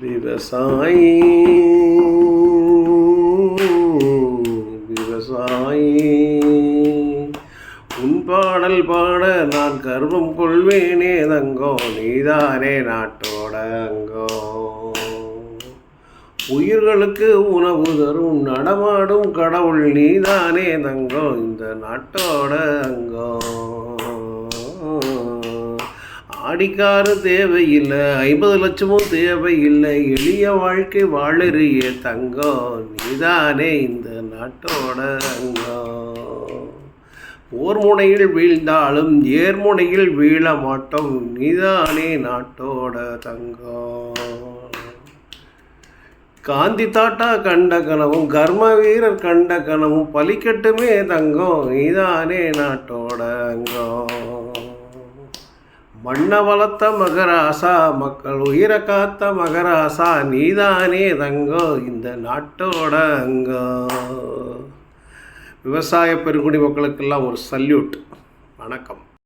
விவசாயி. விவசாயி. உன் பாடல் பாட நான் கர்வம் கொள்வேனே தங்கோ நீதானே நாட்டோட அங்கோ உயிர்களுக்கு உணவு தரும் நடமாடும் கடவுள் நீதானே தங்கோ இந்த நாட்டோட அங்கோ ஆடிக்காரு தேவையில்லை ஐம்பது லட்சமும் தேவையில்லை. எளிய வாழ்க்கை வாழறிய தங்கம் நீதானே இந்த நாட்டோட அங்கம் ஓர் முனையில் வீழ்ந்தாலும் ஏர்முனையில் வீழ மாட்டோம் நீதானே நாட்டோட தங்கம் காந்தி தாட்டா கண்ட கனவும் கர்ம வீரர் கண்ட கனவும் பலிக்கட்டுமே தங்கம் நீதானே நாட்டோட அங்கம் மண்ண வளர்த்த மகராசா மக்கள் உயிரை காத்த மகராசா நீதானே தங்கோ இந்த நாட்டோட அங்கோ விவசாய பெருங்குடி மக்களுக்கெல்லாம் ஒரு சல்யூட். வணக்கம்.